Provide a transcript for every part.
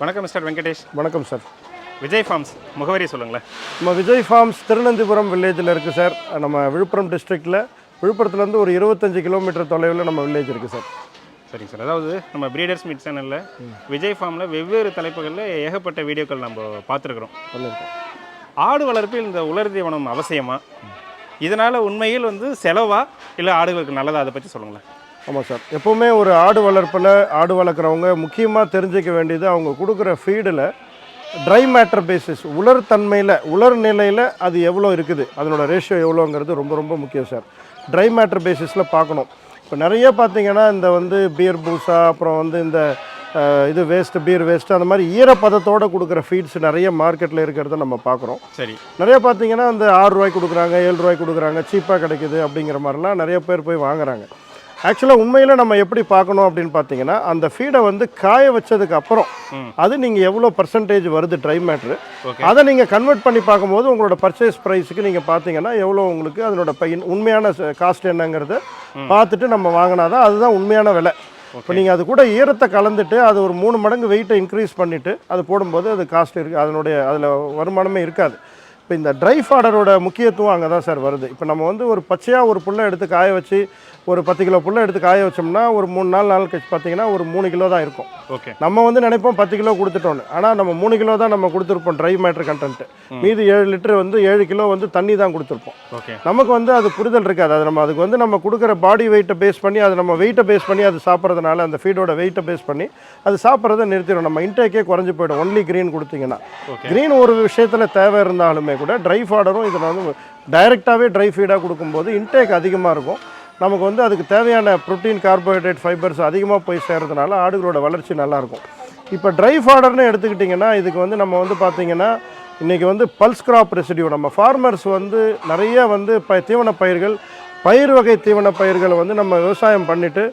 வணக்கம் மிஸ்டர் வெங்கடேஷ். வணக்கம் sir. Vijay forms முகவரி சொல்லுங்களேன். நம்ம விஜய் ஃபார்ம்ஸ் திருநந்திபுரம் வில்லேஜில் இருக்குது சார். நம்ம விழுப்புரம் டிஸ்ட்ரிக்டில் விழுப்புரத்துலேருந்து ஒரு இருபத்தஞ்சி கிலோமீட்டர் தொலைவில் நம்ம வில்லேஜ் இருக்குது சார். சரிங்க சார். அதாவது நம்ம பிரீடர்ஸ் மீட் சேனலில் விஜய் ஃபார்மில் வெவ்வேறு தலைப்புகளில் ஏகப்பட்ட வீடியோக்கள் நம்ம பார்த்துருக்குறோம். ஆடு வளர்ப்பில் இந்த உலர் தீவனம் அவசியமா? இதனால் உண்மையில் வந்து செலவா? இல்லை ஆடுகளுக்கு நல்லதா? அதை பற்றி சொல்லுங்களேன். ஆமாம் சார். எப்போவுமே ஒரு ஆடு வளர்ப்பில் ஆடு வளர்க்குறவங்க முக்கியமாக தெரிஞ்சிக்க வேண்டியது அவங்க கொடுக்குற ஃபீடில் ட்ரை மேட்டர் பேசிஸ் உலர் தன்மையில் உலர் நிலையில் அது எவ்வளோ இருக்குது அதனோட ரேஷியோ எவ்வளோங்கிறது ரொம்ப ரொம்ப முக்கியம் சார். ட்ரை மேட்டர் பேசிஸில் பார்க்கணும். இப்போ நிறைய பார்த்தீங்கன்னா இந்த வந்து பியர் பூசா அப்புறம் வந்து இந்த இது வேஸ்ட் பீர் வேஸ்ட் அந்த மாதிரி ஈரப்பதத்தோடு கொடுக்குற ஃபீட்ஸ் நிறைய மார்க்கெட்டில் இருக்கிறத நம்ம பார்க்குறோம். சரி. நிறைய பார்த்தீங்கன்னா இந்த ஆறு ரூபாய்க்கு கொடுக்குறாங்க ஏழு ரூபாய்க்கு கொடுக்குறாங்க சீப்பாக கிடைக்குது அப்படிங்கிற மாதிரிலாம் நிறைய பேர் போய் வாங்குறாங்க. ஆக்சுவலாக உண்மையில் நம்ம எப்படி பார்க்கணும் அப்படின்னு பார்த்தீங்கன்னா அந்த ஃபீடை வந்து காய வச்சதுக்கு அப்புறம். அது நீங்கள் எவ்வளோ பர்சன்டேஜ் வருது ட்ரை மேட்ரு அதை நீங்கள் கன்வெர்ட் பண்ணி பார்க்கும்போது உங்களோட பர்ச்சேஸ் ப்ரைஸுக்கு நீங்கள் பார்த்தீங்கன்னா எவ்வளோ உங்களுக்கு அதனோட பையன் உண்மையான காஸ்ட் என்னங்கிறத பார்த்துட்டு நம்ம வாங்கினா தான் அதுதான் உண்மையான விலை. இப்போ நீங்கள் அது கூட ஈரத்தை கலந்துட்டு அது ஒரு மூணு மடங்கு வெயிட்டை இன்க்ரீஸ் பண்ணிவிட்டு அது போடும்போது அது காஸ்ட் இருக்குது அதனுடைய அதில் வருமானமே இருக்காது. இப்போ இந்த ட்ரை ஃபாடரோட முக்கியத்துவம் அங்கே தான் சார் வருது. இப்போ நம்ம வந்து ஒரு பச்சையாக ஒரு புல்லை எடுத்து காய வச்சு ஒரு பத்து கிலோ புல்லை எடுத்து காய வச்சோம்னா ஒரு மூணு நாலு நாள் கழிச்சு பார்த்தீங்கன்னா ஒரு மூணு கிலோ தான் இருக்கும். ஓகே. நம்ம வந்து நினைப்போம் பத்து கிலோ கொடுத்துட்டோன்னு ஆனால் நம்ம மூணு கிலோ தான் நம்ம கொடுத்துருப்போம் ட்ரை மேட்டர் கண்டென்ட் மீதி ஏழு லிட்டர் வந்து ஏழு கிலோ வந்து தண்ணி தான் கொடுத்துருப்போம். ஓகே. நமக்கு வந்து அது புரிதல் இருக்காது. அது நம்ம அதுக்கு வந்து நம்ம கொடுக்குற பாடி வெயிட்டை பேஸ் பண்ணி அது நம்ம வெயிட்டை பேஸ் பண்ணி அது சாப்பிட்றதுனால அந்த ஃபீடோட வெயிட்டை பேஸ் பண்ணி அது சாப்பிட்றத நிறுத்திடும் நம்ம இன்டேக்கே குறைஞ்சு போயிடும். ஒன்லி க்ரீன் கொடுத்தீங்கன்னா. க்ரீன் ஒரு விஷயத்தில் தேவை இருந்தாலுமே கூட ட்ரை ஃபாடரும் இதில் வந்து டைரெக்டாகவே ட்ரை ஃபீடாக கொடுக்கும்போது இன்டேக் அதிகமாக இருக்கும். நமக்கு வந்து அதுக்கு தேவையான புரோட்டீன் கார்போஹைட்ரேட் ஃபைபர்ஸ் அதிகமாக போய் சேர்கிறதுனால ஆடுகளோட வளர்ச்சி நல்லாயிருக்கும் இப்போ ட்ரை ஃபாடர்னு எடுத்துக்கிட்டிங்கன்னா இதுக்கு வந்து நம்ம வந்து பார்த்தீங்கன்னா இன்றைக்கி வந்து பல்ஸ் கிராப் ரெசிடியூ நம்ம ஃபார்மர்ஸ் வந்து நிறைய வந்து ப தீவன பயிர்கள் பயிர் வகை தீவன பயிர்களை வந்து நம்ம விவசாயம் பண்ணிவிட்டு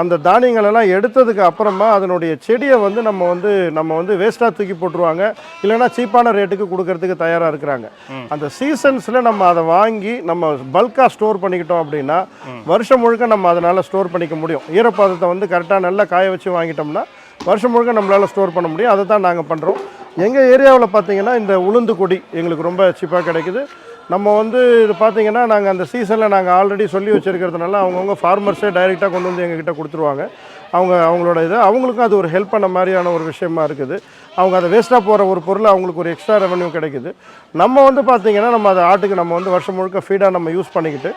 அந்த தானியங்கள் எல்லாம் எடுத்ததுக்கு அப்புறமா அதனுடைய செடியை வந்து நம்ம வந்து நம்ம வந்து வேஸ்ட்டாக தூக்கி போட்டுருவாங்க. இல்லைன்னா சீப்பான ரேட்டுக்கு கொடுக்கறதுக்கு தயாராக இருக்கிறாங்க. அந்த சீசன்ஸில் நம்ம அதை வாங்கி நம்ம பல்காக ஸ்டோர் பண்ணிக்கிட்டோம் அப்படின்னா வருஷம் முழுக்க நம்ம அதனால் ஸ்டோர் பண்ணிக்க முடியும். ஈரப்பதத்தை வந்து கரெக்டாக நல்லா காய வச்சு வாங்கிட்டோம்னா வருஷம் முழுக்க நம்மளால் ஸ்டோர் பண்ண முடியும். அதை தான் நாங்கள் பண்ணுறோம் எங்கள் ஏரியாவில் பார்த்தீங்கன்னா இந்த உளுந்து கொடி எங்களுக்கு ரொம்ப சீப்பாக கிடைக்குது. நம்ம வந்து இது பார்த்தீங்கன்னா நாங்கள் அந்த சீசனில் நாங்கள் ஆல்ரெடி சொல்லி வச்சுருக்கிறதுனால அவங்கவுங்க ஃபார்மர்ஸே டைரெக்டாக கொண்டு வந்து எங்ககிட்ட கொடுத்துருவாங்க. அவங்க அவங்களோட இது அவங்களுக்கும் அது ஒரு ஹெல்ப் பண்ண மாதிரியான ஒரு விஷயமா இருக்குது. அவங்க அதை வேஸ்ட்டாக போகிற ஒரு பொருள் அவங்களுக்கு ஒரு எக்ஸ்ட்ரா ரெவன்யூ கிடைக்குது. நம்ம வந்து பார்த்தீங்கன்னா நம்ம அதை ஆட்டுக்கு நம்ம வந்து வருஷம் முழுக்க ஃபீடாக நம்ம யூஸ் பண்ணிக்கிட்டு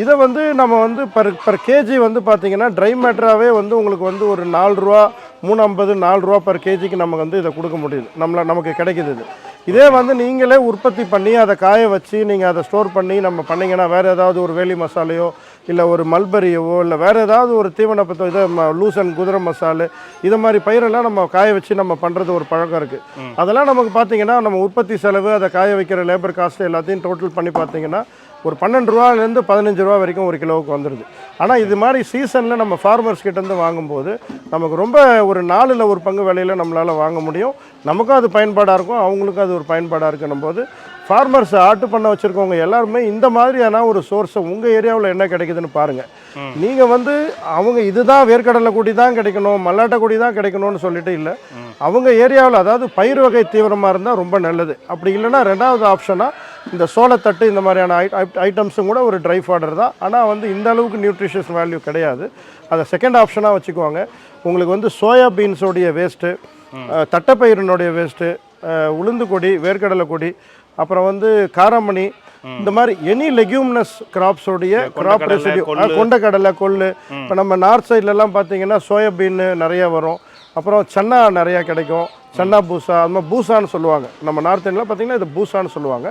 இதை வந்து நம்ம வந்து பர் பர் கேஜி வந்து பார்த்திங்கன்னா ட்ரை மேட்டராகவே வந்து உங்களுக்கு வந்து ஒரு நாலு ரூபா மூணு ஐம்பது நாலு ரூபா பர் கேஜிக்கு நம்ம வந்து இதை கொடுக்க முடியுது. நம்மள நமக்கு கிடைக்கிது இது. இதே வந்து நீங்களே உற்பத்தி பண்ணி அதை காய வச்சு நீங்கள் அதை ஸ்டோர் பண்ணி நம்ம பண்ணீங்கன்னா வேறு ஏதாவது ஒரு வேலி மசாலையோ இல்லை ஒரு மல்பரியவோ இல்லை வேறு ஏதாவது ஒரு தீவன பத்த இதை லூசன் குதிரை மசாலு இது மாதிரி பயிரெல்லாம் நம்ம காய வச்சு நம்ம பண்ணுறது ஒரு பழக்கம் இருக்குது அதெல்லாம் நமக்கு பார்த்தீங்கன்னா நம்ம உற்பத்தி செலவு அதை காய வைக்கிற லேபர் காஸ்ட் எல்லாத்தையும் டோட்டல் பண்ணி பார்த்தீங்கன்னா ஒரு பன்னெண்டு ரூபாலேருந்து பதினஞ்சு ரூபா வரைக்கும் ஒரு கிலோவுக்கு வந்துடுது. ஆனால் இது மாதிரி சீசனில் நம்ம ஃபார்மர்ஸ் கிட்டேருந்து வாங்கும்போது நமக்கு ரொம்ப ஒரு நாலில் ஒரு பங்கு விலையில் நம்மளால் வாங்க முடியும். நமக்கும் அது பயன்பாடாக இருக்கும் அவங்களுக்கும் அது ஒரு பயன்பாடாக இருக்கணும் போது ஃபார்மர்ஸ் ஆட்டு பண்ண வச்சுருக்கவங்க எல்லாருமே இந்த மாதிரியான ஒரு சோர்ஸை உங்கள் ஏரியாவில் என்ன கிடைக்குதுன்னு பாருங்கள் நீங்கள் வந்து அவங்க இதுதான் வேர்க்கடலை கொடி தான் கிடைக்கணும் மல்லாட்டை கொடி தான் கிடைக்கணும்னு சொல்லிட்டு இல்லை. அவங்க ஏரியாவில் அதாவது பயிர் வகை தீவிரமாக இருந்தால் ரொம்ப நல்லது. அப்படி இல்லைன்னா ரெண்டாவது ஆப்ஷனாக இந்த சோளத்தட்டு இந்த மாதிரியான ஐட்டம்ஸும் கூட ஒரு ட்ரை ஃபாடர் தான். ஆனால் வந்து இந்த அளவுக்கு நியூட்ரிஷியஸ் வேல்யூ கிடையாது. அதை செகண்ட் ஆப்ஷனாக வச்சுக்குவாங்க. உங்களுக்கு வந்து சோயா பீன்ஸோடைய வேஸ்ட்டு தட்டைப்பயிரினுடைய வேஸ்ட்டு உளுந்து கொடி வேர்க்கடலை கொடி அப்புறம் வந்து காராமணி இந்த மாதிரி எனி லெக்யூம்னஸ் கிராப்ஸோடைய கிராப் ரெசிடியூ. கொண்டக்கடலை கொள்ளு. இப்போ நம்ம நார்த் சைட்லலாம் பார்த்தீங்கன்னா சோயாபீன் நிறைய வரும். அப்புறம் சன்னா நிறையா கிடைக்கும். சன்னா பூசா அது மாதிரி பூசான்னு சொல்லுவாங்க. நம்ம நார்த் இந்தியாவில் பார்த்தீங்கன்னா இது பூசான்னு சொல்லுவாங்க.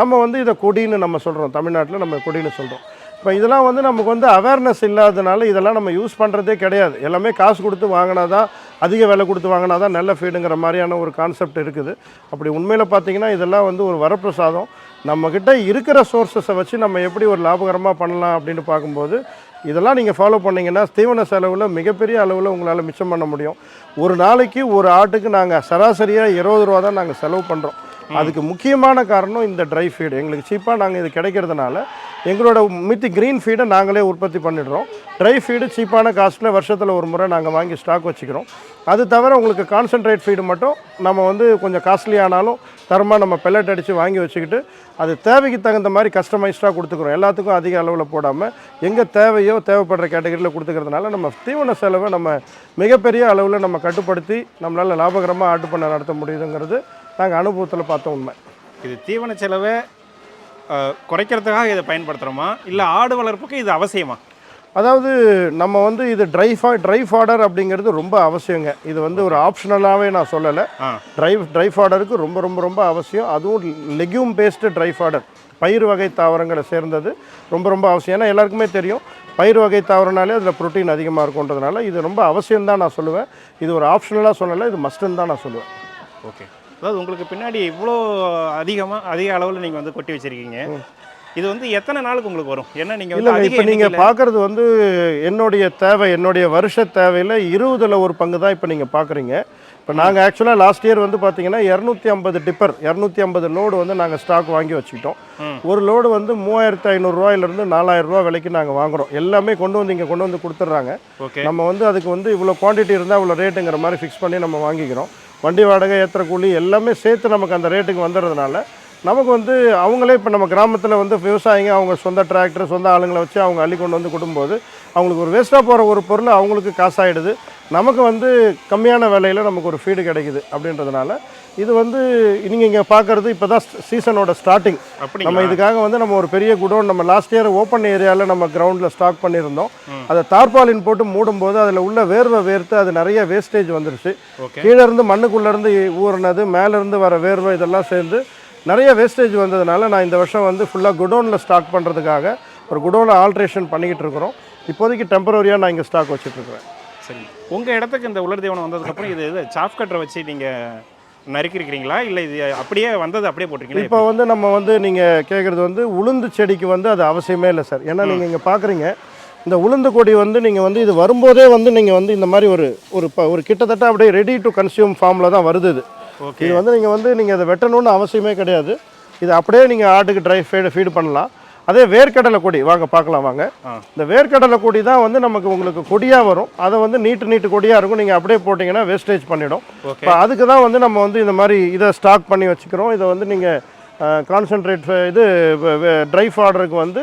நம்ம வந்து இதை கொடின்னு நம்ம சொல்கிறோம் தமிழ்நாட்டில் நம்ம கொடின்னு சொல்கிறோம் இப்போ இதெல்லாம் வந்து நமக்கு வந்து அவேர்னஸ் இல்லாதனால இதெல்லாம் நம்ம யூஸ் பண்ணுறதே கிடையாது. எல்லாமே காசு கொடுத்து வாங்கினா தான் அதிக விலை கொடுத்து வாங்கினா தான் நல்ல ஃபீடுங்கிற மாதிரியான ஒரு கான்செப்ட் இருக்குது. அப்படி உண்மையில் பார்த்தீங்கன்னா இதெல்லாம் வந்து ஒரு வரப்பிரசாதம். நம்மக்கிட்ட இருக்கிற சோர்ஸஸை வச்சு நம்ம எப்படி ஒரு லாபகரமாக பண்ணலாம் அப்படின்னு பார்க்கும்போது இதெல்லாம் நீங்கள் ஃபாலோ பண்ணீங்கன்னா தீவன செலவில் மிகப்பெரிய அளவில் உங்களால் மிச்சம் பண்ண முடியும். ஒரு நாளைக்கு ஒரு ஆட்டுக்கு நாங்கள் சராசரியாக இருபது ரூபா தான் நாங்கள் செலவு பண்ணுறோம் அதுக்கு முக்கியமான காரணம் இந்த ட்ரை ஃபீடு எங்களுக்கு சீப்பாக நாங்கள் இது கிடைக்கிறதுனால எங்களோட மித்தி க்ரீன் ஃபீடை நாங்களே உற்பத்தி பண்ணிடுறோம். ட்ரை ஃபீடு சீப்பான காஸ்ட்டில் வருஷத்தில் ஒரு முறை நாங்கள் வாங்கி ஸ்டாக் வச்சுக்கிறோம். அது தவிர உங்களுக்கு கான்சன்ட்ரேட் ஃபீடு மட்டும் நம்ம வந்து கொஞ்சம் காஸ்ட்லியானாலும் தரமாக நம்ம பெல்லட் அடித்து வாங்கி வச்சுக்கிட்டு அது தேவைக்கு தகுந்த மாதிரி கஸ்டமைஸ்டாக கொடுத்துக்குறோம். எல்லாத்துக்கும் அதிக அளவில் போடாமல் எங்கே தேவையோ தேவைப்படுற கேட்டகரியில் கொடுத்துக்கிறதுனால நம்ம தீவன செலவை நம்ம மிகப்பெரிய அளவில் நம்ம கட்டுப்படுத்தி நம்மளால் லாபகரமாக ஆட்டு பண்ண நடத்த முடியுதுங்கிறது நாங்கள் அனுபவத்தில் பார்த்த உண்மை. இது தீவன செலவை குறைக்கிறதுக்காக இதை பயன்படுத்துகிறோமா இல்லை ஆடு வளர்ப்புக்கு இது அவசியமா? அதாவது நம்ம வந்து இது ட்ரை ஃபா ட்ரை ஃபாடர் அப்படிங்கிறது ரொம்ப அவசியங்க. இது வந்து ஒரு ஆப்ஷனலாகவே நான் சொல்லலை. ட்ரை ட்ரை ஃபாடருக்கு ரொம்ப ரொம்ப ரொம்ப அவசியம். அதுவும் லெக்யூம் பேஸ்டு ட்ரை ஃபாடர் பயிர் வகை தாவரங்களை சேர்ந்தது ரொம்ப ரொம்ப அவசியம். ஏன்னா எல்லாருக்குமே தெரியும் பயிர் வகை தாவரனாலே அதில் புரோட்டீன் அதிகமாக இருக்குன்றதுனால இது ரொம்ப அவசியம் தான் நான் சொல்லுவேன். இது ஒரு ஆப்ஷனலாக சொல்லலை இது மஸ்ட்டுன்னு தான் நான் சொல்லுவேன். ஓகே. அதாவது உங்களுக்கு பின்னாடி இவ்வளோ அதிகமாக அதிக அளவில் நீங்கள் வந்து கொட்டி வச்சிருக்கீங்க. இது வந்து எத்தனை நாளுக்கு உங்களுக்கு வரும்? ஏன்னா நீங்கள் வந்து இப்போ நீங்கள் பார்க்குறது வந்து என்னுடைய தேவை என்னுடைய வருஷ தேவையில் இருபதுல ஒரு பங்கு தான் இப்போ நீங்கள் பார்க்குறீங்க இப்போ நாங்கள் ஆக்சுவலாக லாஸ்ட் இயர் வந்து பார்த்தீங்கன்னா இரநூத்தி ஐம்பது டிப்பர் இரநூத்தி ஐம்பது லோடு வந்து நாங்கள் ஸ்டாக் வாங்கி வச்சுக்கிட்டோம். ஒரு லோடு வந்து மூவாயிரத்து ஐநூறுரூவாயிலேருந்து நாலாயிரம் ரூபா விலைக்கு நாங்கள் வாங்குறோம். எல்லாமே கொண்டு வந்து இங்கே கொண்டு வந்து கொடுத்துட்றாங்க. ஓகே. நம்ம வந்து அதுக்கு வந்து இவ்வளோ குவாண்டிட்டி இருந்தால் இவ்வளோ ரேட்டுங்கிற மாதிரி ஃபிக்ஸ் பண்ணி நம்ம வாங்கிக்கிறோம். வண்டி வாடகை ஏற்றுற கூலி எல்லாமே சேர்த்து நமக்கு அந்த ரேட்டுக்கு வந்துடுறதுனால நமக்கு வந்து அவங்களே இப்போ நம்ம கிராமத்தில் வந்து விவசாயிங்க அவங்க சொந்த டிராக்டர் சொந்த ஆளுங்களை வச்சு அவங்க அள்ளி கொண்டு வந்து கொடுக்கும்போது அவங்களுக்கு ஒரு வேஸ்ட்டாக போகிற ஒரு பொருள் அவங்களுக்கு காசாயிடுது. நமக்கு வந்து கம்மியான விலையில் நமக்கு ஒரு ஃபீடு கிடைக்குது அப்படின்றதுனால இது வந்து நீங்கள் இங்கே பார்க்குறது இப்போ தான் சீசனோட ஸ்டார்டிங் நம்ம அப்படிங்களா? இதுக்காக வந்து நம்ம ஒரு பெரிய குடோன் நம்ம லாஸ்ட் இயர் ஓப்பன் ஏரியாவில் நம்ம கிரவுண்டில் ஸ்டாக் பண்ணியிருந்தோம். அதை தார்பாலின் போட்டு மூடும்போது அதில் உள்ள வேர்வை வேர்த்து அது நிறைய வேஸ்டேஜ் வந்துருச்சு. கீழே இருந்து மண்ணுக்குள்ள இருந்து ஊறினது மேல இருந்து வர வேர்வை இதெல்லாம் சேர்ந்து நிறைய வேஸ்டேஜ் வந்ததுனால நான் இந்த வருஷம் வந்து ஃபுல்லாக குடோனில் ஸ்டாக் பண்ணுறதுக்காக ஒரு குடோனை ஆல்ட்ரேஷன் பண்ணிக்கிட்டு இருக்கிறோம். இப்போதைக்கு டெம்பரரியாக நான் இங்கே ஸ்டாக் வச்சுட்ருக்கிறேன் சரி. உங்கள் இடத்துக்கு இந்த உலர் தீவனம் வந்ததுக்கப்புறம் இது சாப் கட்டரை வச்சு நீங்கள் நறுக்கிருக்கிறீங்களா? இல்லை இது அப்படியே வந்தது அப்படியே போட்டிருக்கீங்களா? இப்போ வந்து நம்ம வந்து நீங்கள் கேட்குறது வந்து உளுந்து செடிக்கு வந்து அது அவசியமே இல்லை சார். ஏன்னா நீங்கள் இங்கே பார்க்குறீங்க இந்த உளுந்து கொடி வந்து நீங்கள் வந்து இது வரும்போதே வந்து நீங்கள் வந்து இந்த மாதிரி ஒரு ஒரு ப ஒரு கிட்டத்தட்ட அப்படியே ரெடி டு கன்சியூம் ஃபார்மில் தான் வருது இது. ஓகே. இது வந்து நீங்கள் வந்து நீங்கள் அதை வெட்டணும்னு அவசியமே கிடையாது. இது அப்படியே நீங்கள் ஆட்டுக்கு ட்ரை ஃபீடு ஃபீடு பண்ணலாம். அதே வேர்க்கடலை கொடி. வாங்க பார்க்கலாம் வாங்க. இந்த வேர்க்கடலை கொடி தான் வந்து நமக்கு உங்களுக்கு கொடியாக வரும். அதை வந்து நீட்டு நீட்டு கொடியாக இருக்கும். நீங்கள் அப்படியே போட்டிங்கன்னா வேஸ்டேஜ் பண்ணிடும். இப்போ அதுக்கு தான் வந்து நம்ம வந்து இந்த மாதிரி இதை ஸ்டாக் பண்ணி வச்சுக்கிறோம். இதை வந்து நீங்கள் கான்சென்ட்ரேட் இது ட்ரை ஃபாடருக்கு வந்து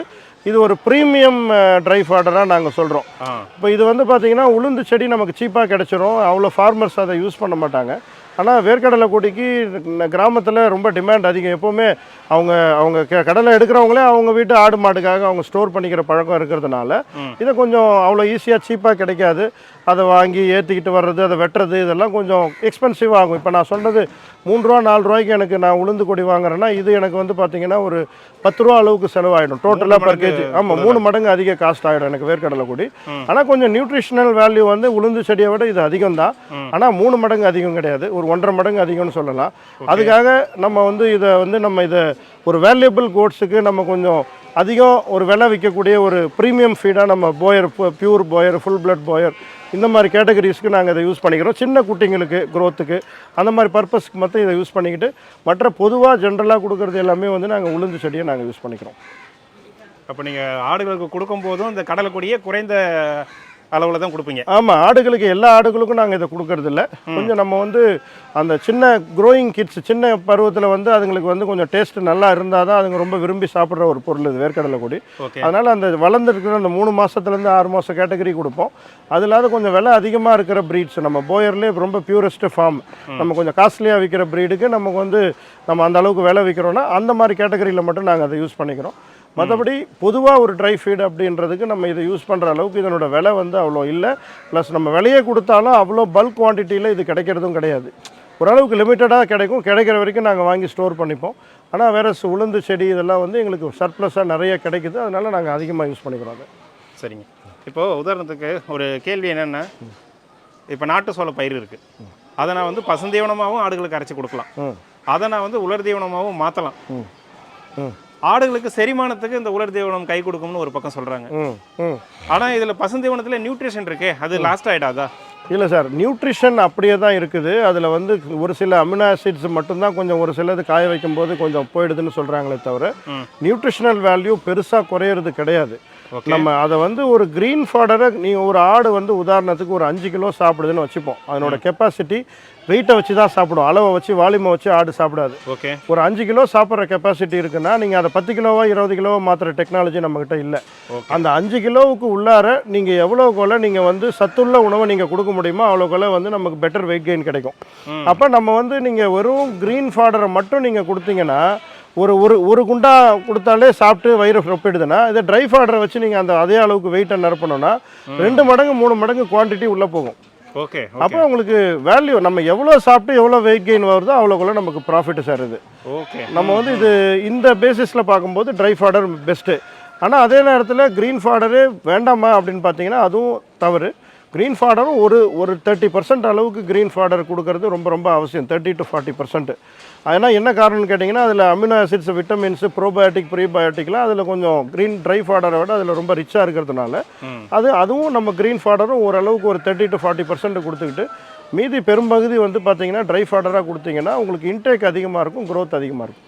இது ஒரு ப்ரீமியம் ட்ரை ஃபாடராக நாங்கள் சொல்கிறோம் இப்போ இது வந்து பார்த்தீங்கன்னா உளுந்து செடி நமக்கு சீப்பாக கிடைச்சிரும். அவ்வளோ ஃபார்மர்ஸ் அதை யூஸ் பண்ண மாட்டாங்க. ஆனால் வேர்க்கடலை கொடிக்கு கிராமத்தில் ரொம்ப டிமாண்ட் அதிகம். எப்போவுமே அவங்க அவங்க க- கடலை எடுக்கிறவங்களே அவங்க வீட்டு ஆடு மாடுக்காக அவங்க ஸ்டோர் பண்ணிக்கிற பழக்கம் இருக்கிறதுனால. இதை கொஞ்சம் அவ்வளோ ஈஸியாக சீப்பாக கிடைக்காது. அதை வாங்கி ஏற்றிக்கிட்டு வர்றது அதை வெட்டுறது இதெல்லாம் கொஞ்சம் எக்ஸ்பென்சிவ் ஆகும். இப்போ நான் சொன்னது மூணு ரூபா நாலு ரூபாய்க்கு எனக்கு நான் உளுந்து கொடி வாங்குறேன்னா இது எனக்கு வந்து பார்த்தீங்கன்னா ஒரு பத்து ரூபா அளவுக்கு செலவாயிடும். டோட்டலாக பர் கேஜி ஆமாம் மூணு மடங்கு அதிக காஸ்ட் ஆகிடும் எனக்கு வேர்க்கடலை கொடி. ஆனால் கொஞ்சம் நியூட்ரிஷனல் வேல்யூ வந்து உளுந்து செடியை விட இது அதிகம் தான் ஆனால் மூணு மடங்கு அதிகம் கிடையாது. ஒரு ஒன்றரை மடங்கு அதிகம்னு சொல்லலாம். அதுக்காக நம்ம வந்து இதை வந்து நம்ம இதை ஒரு வேல்யூபிள் கோட்ஸுக்கு நம்ம கொஞ்சம் அதிகம் ஒரு விலை விற்கக்கூடிய ஒரு ப்ரீமியம் ஃபீடாக நம்ம Boer pure Boer full blood Boer இந்த மாதிரி கேட்டகரிஸ்க்கு நாங்கள் இதை யூஸ் பண்ணிக்கிறோம். சின்ன குட்டிங்களுக்கு growth-க்கு அந்த மாதிரி பர்பஸ்க்கு மட்டும் இதை யூஸ் பண்ணிக்கிட்டு மற்ற பொதுவாக ஜென்ரலாக கொடுக்குறது எல்லாமே வந்து நாங்கள் உளுந்து செடியை நாங்கள் யூஸ் பண்ணிக்கிறோம். அப்போ நீங்கள் ஆடுகளுக்கு கொடுக்கும் போதும் இந்த கடலை கொடியே குறைந்த அளவில் தான் கொடுப்பீங்க. ஆமாம் ஆடுகளுக்கு எல்லா ஆடுகளுக்கும் நாங்கள் இதை கொடுக்கறது இல்ல கொஞ்சம் நம்ம வந்து அந்த சின்ன க்ரோயிங் கிட்ஸ் சின்ன பருவத்தில் வந்து அதுங்களுக்கு வந்து கொஞ்சம் டேஸ்ட் நல்லா இருந்தால் தான் அதுங்க ரொம்ப விரும்பி சாப்பிட்ற ஒரு பொருள் இது வேர்க்கடலை கொடி. அதனால் அந்த வளர்ந்துருக்கிற அந்த மூணு மாதத்துலேருந்து ஆறு மாதம் கேட்டகரி கொடுப்போம். அது இல்லாத கொஞ்சம் விலை அதிகமாக இருக்கிற ப்ரீட்ஸ் நம்ம போயர்லேயே ரொம்ப பியூரஸ்ட் ஃபார்ம் நம்ம கொஞ்சம் காஸ்ட்லியாக விற்கிற ப்ரீடுக்கு நமக்கு வந்து நம்ம அந்த அளவுக்கு விலை விற்கிறோன்னா அந்த மாதிரி கேட்டகரியில் மட்டும் நாங்கள் அதை யூஸ் பண்ணிக்கிறோம். மற்றபடி பொதுவாக ஒரு ட்ரை ஃபீட் அப்படின்றதுக்கு நம்ம இதை யூஸ் பண்ணுற அளவுக்கு இதனோட விலை வந்து அவ்வளோ இல்லை. ப்ளஸ் நம்ம விலையே கொடுத்தாலும் அவ்வளோ பல்க் குவான்டிட்டியில் இது கிடைக்கிறதும் கிடையாது. ஓரளவுக்கு லிமிட்டடாக கிடைக்கும். கிடைக்கிற வரைக்கும் நாங்கள் வாங்கி ஸ்டோர் பண்ணிப்போம். ஆனால் வேற உளுந்து செடி இதெல்லாம் வந்து எங்களுக்கு சர்ப்ளஸாக நிறைய கிடைக்குது. அதனால நாங்கள் அதிகமாக யூஸ் பண்ணிக்கிறோம் அதை. சரிங்க. இப்போ உதாரணத்துக்கு ஒரு கேள்வி என்னென்னா இப்போ நாட்டு சோள பயிர் இருக்குது அதை நான் வந்து பசுந்தீவனமாகவும் ஆடுகளுக்கு அரைச்சி கொடுக்கலாம். ம். அதை நான் வந்து உலர் தீவனமாகவும் மாற்றலாம் ஆடுகளுக்கு செரிமானத்துக்கு இந்த உலர் தீவனம் கை கொடுக்கும்னு ஒரு பக்கம் சொல்கிறாங்க ஆனால் இதில் பசுந்தீவனத்தில் நியூட்ரிஷன் இருக்கே அது லாஸ்ட் ஆகிடாதா இல்லை சார் நியூட்ரிஷன் அப்படியே தான் இருக்குது. அதில் வந்து ஒரு சில அமினோ ஆசிட்ஸ் மட்டும்தான் கொஞ்சம் ஒரு சிலது காய வைக்கும்போது கொஞ்சம் போயிடுதுன்னு சொல்கிறாங்களே தவிர. நியூட்ரிஷனல் வேல்யூ பெருசாக குறையிறது கிடையாது. நம்ம அதை வந்து ஒரு க்ரீன் ஃபாடரை நீங்கள் ஒரு ஆடு வந்து உதாரணத்துக்கு ஒரு அஞ்சு கிலோ சாப்பிடுதுன்னு வச்சுப்போம். அதனோட கெப்பாசிட்டி வெயிட்டை வச்சு தான் சாப்பிடும். அளவை வச்சு வால்யூமை வச்சு ஆடு சாப்பிடாது. ஓகே. ஒரு அஞ்சு கிலோ சாப்பிட்ற கெப்பாசிட்டி இருக்குன்னா நீங்கள் அதை பத்து கிலோவா இருபது கிலோவா மாத்திர டெக்னாலஜி நம்மக்கிட்ட இல்லை. அந்த அஞ்சு கிலோவுக்கு உள்ளார நீங்கள் எவ்வளோக்குள்ள நீங்கள் வந்து சத்துள்ள உணவை நீங்கள் கொடுக்க முடியுமோ அவ்வளோக்குள்ள வந்து நமக்கு பெட்டர் வெயிட் கெயின் கிடைக்கும். அப்போ நம்ம வந்து நீங்கள் வெறும் க்ரீன் ஃபாடரை மட்டும் நீங்கள் கொடுத்தீங்கன்னா ஒரு ஒரு ஒரு குண்டா கொடுத்தாலே சாப்பிட்டு வயிறு ரொப்பிடுதுன்னா இதை ட்ரை ஃபாடரை வச்சு நீங்கள் அந்த அதே அளவுக்கு வெயிட்டை நிரப்பணும்னா ரெண்டு மடங்கு மூணு மடங்கு குவான்டிட்டி உள்ளே போகும். ஓகே அப்போ உங்களுக்கு வேல்யூ நம்ம எவ்வளோ சாப்பிட்டு எவ்வளோ வெயிட் கெயின் வருதோ அவ்வளோக்குள்ள நமக்கு ப்ராஃபிட் சேருது. ஓகே நம்ம வந்து இது இந்த பேசிஸில் பார்க்கும்போது ட்ரை ஃபாடர் பெஸ்ட்டு ஆனால் அதே நேரத்தில் க்ரீன் ஃபாடரு வேண்டாமா அப்படின்னு பார்த்தீங்கன்னா அதுவும் தவறு. க்ரீன் ஃபாடரும் ஒரு ஒரு தேர்ட்டி பர்சன்ட் அளவுக்கு க்ரீன் ஃபாடர் கொடுக்கறது ரொம்ப ரொம்ப அவசியம். தேர்ட்டி டு ஃபார்ட்டி பர்சன்ட் அதனால் என்ன காரணம்னு கேட்டிங்கன்னா அதில் அமினோ ஆசிட்ஸ் விட்டமின்ஸ் ப்ரோபயோட்டிக் ப்ரீபயோட்டிக்லாம் அதில் கொஞ்சம் க்ரீன் ட்ரை ஃபாடரை விட அதில் ரொம்ப ரிச்சாக இருக்கிறதுனால அது அதுவும் நம்ம க்ரீன் ஃபாடரும் ஓரளவுக்கு ஒரு தேர்ட்டி டு ஃபார்ட்டி பர்சன்ட் கொடுத்துக்கிட்டு மீதி பெரும்பகுதி வந்து பார்த்தீங்கன்னா ட்ரை ஃபாடராக கொடுத்தீங்கன்னா உங்களுக்கு இன்டேக் அதிகமாக இருக்கும் growth அதிகமாக இருக்கும்.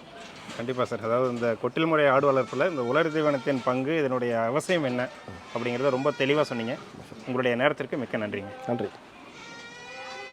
கண்டிப்பாக சார். அதாவது இந்த கொட்டில் முறை ஆடு வளர்ப்பில் இந்த உலர் தீவனத்தின் பங்கு இதனுடைய அவசியம் என்ன அப்படிங்கிறத ரொம்ப தெளிவாக சொன்னீங்க. உங்களுடைய நேரத்திற்கு மிக்க நன்றிங்க. நன்றி.